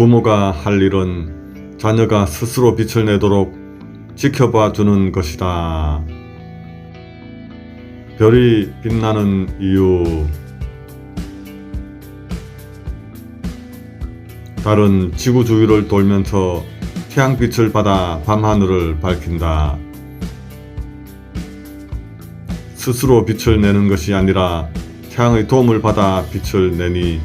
부모가 할 일은 자녀가 스스로 빛을 내도록 지켜봐 주는 것이다. 별이 빛나는 이유. 달은 지구 주위를 돌면서 태양빛을 받아 밤하늘을 밝힌다. 스스로 빛을 내는 것이 아니라 태양의 도움을 받아 빛을 내니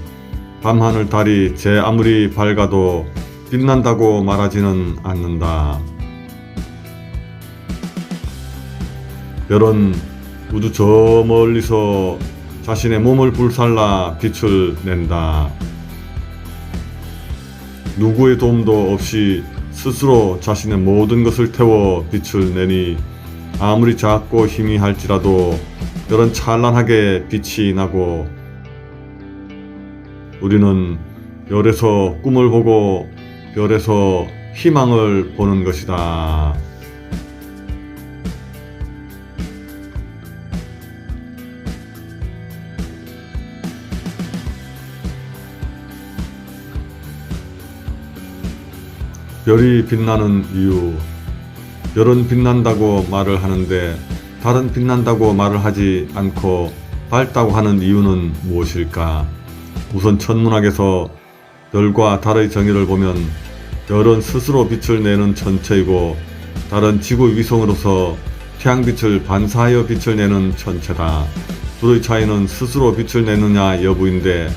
밤하늘 달이 제 아무리 밝아도 빛난다고 말하지는 않는다. 별은 우주 저 멀리서 자신의 몸을 불살라 빛을 낸다. 누구의 도움도 없이 스스로 자신의 모든 것을 태워 빛을 내니 아무리 작고 희미할지라도 별은 찬란하게 빛이 나고 우리는 별에서 꿈을 보고 별에서 희망을 보는 것이다. 별이 빛나는 이유. 별은 빛난다고 말을 하는데 달은 빛난다고 말을 하지 않고 밝다고 하는 이유는 무엇일까? 우선 천문학에서 별과 달의 정의를 보면 별은 스스로 빛을 내는 천체이고 달은 지구 위성으로서 태양빛을 반사하여 빛을 내는 천체다. 둘의 차이는 스스로 빛을 내느냐 여부인데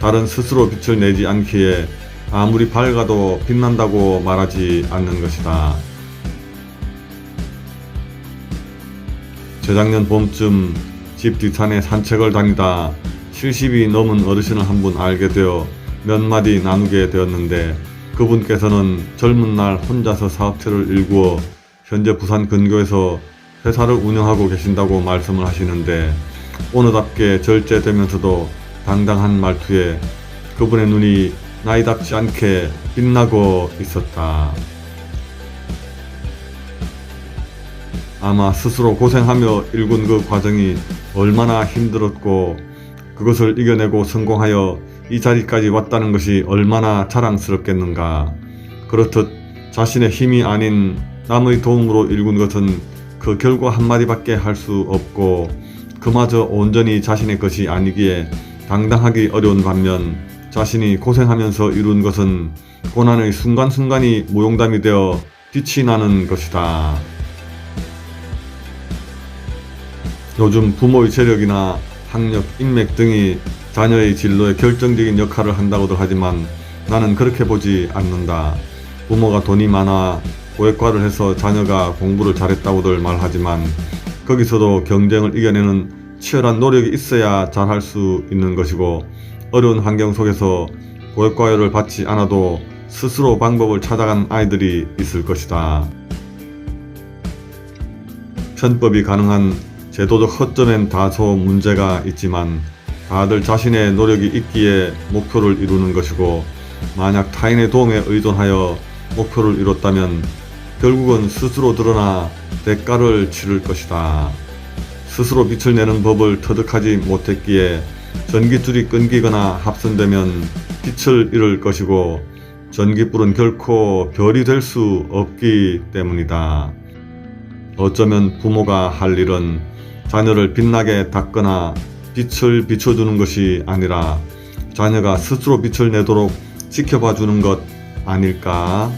달은 스스로 빛을 내지 않기에 아무리 밝아도 빛난다고 말하지 않는 것이다. 재작년 봄쯤 집 뒷산에 산책을 다니다 70이 넘은 어르신을 한 분 알게 되어 몇 마디 나누게 되었는데 그분께서는 젊은 날 혼자서 사업체를 일구어 현재 부산 근교에서 회사를 운영하고 계신다고 말씀을 하시는데 오늘답게 절제되면서도 당당한 말투에 그분의 눈이 나이답지 않게 빛나고 있었다. 아마 스스로 고생하며 일군 그 과정이 얼마나 힘들었고 그것을 이겨내고 성공하여 이 자리까지 왔다는 것이 얼마나 자랑스럽겠는가. 그렇듯 자신의 힘이 아닌 남의 도움으로 일군 것은 그 결과 한마디밖에 할 수 없고 그마저 온전히 자신의 것이 아니기에 당당하기 어려운 반면 자신이 고생하면서 이룬 것은 고난의 순간순간이 무용담이 되어 빛이 나는 것이다. 요즘 부모의 재력이나 학력, 인맥 등이 자녀의 진로에 결정적인 역할을 한다고들 하지만 나는 그렇게 보지 않는다. 부모가 돈이 많아 고액과를 해서 자녀가 공부를 잘했다고들 말하지만 거기서도 경쟁을 이겨내는 치열한 노력이 있어야 잘할 수 있는 것이고 어려운 환경 속에서 고액과열을 받지 않아도 스스로 방법을 찾아간 아이들이 있을 것이다. 편법이 가능한 제도적 허점엔 다소 문제가 있지만 다들 자신의 노력이 있기에 목표를 이루는 것이고 만약 타인의 도움에 의존하여 목표를 이뤘다면 결국은 스스로 드러나 대가를 치를 것이다. 스스로 빛을 내는 법을 터득하지 못했기에 전기줄이 끊기거나 합선되면 빛을 잃을 것이고 전기불은 결코 별이 될 수 없기 때문이다. 어쩌면 부모가 할 일은 자녀를 빛나게 닦거나 빛을 비춰주는 것이 아니라 자녀가 스스로 빛을 내도록 지켜봐 주는 것 아닐까?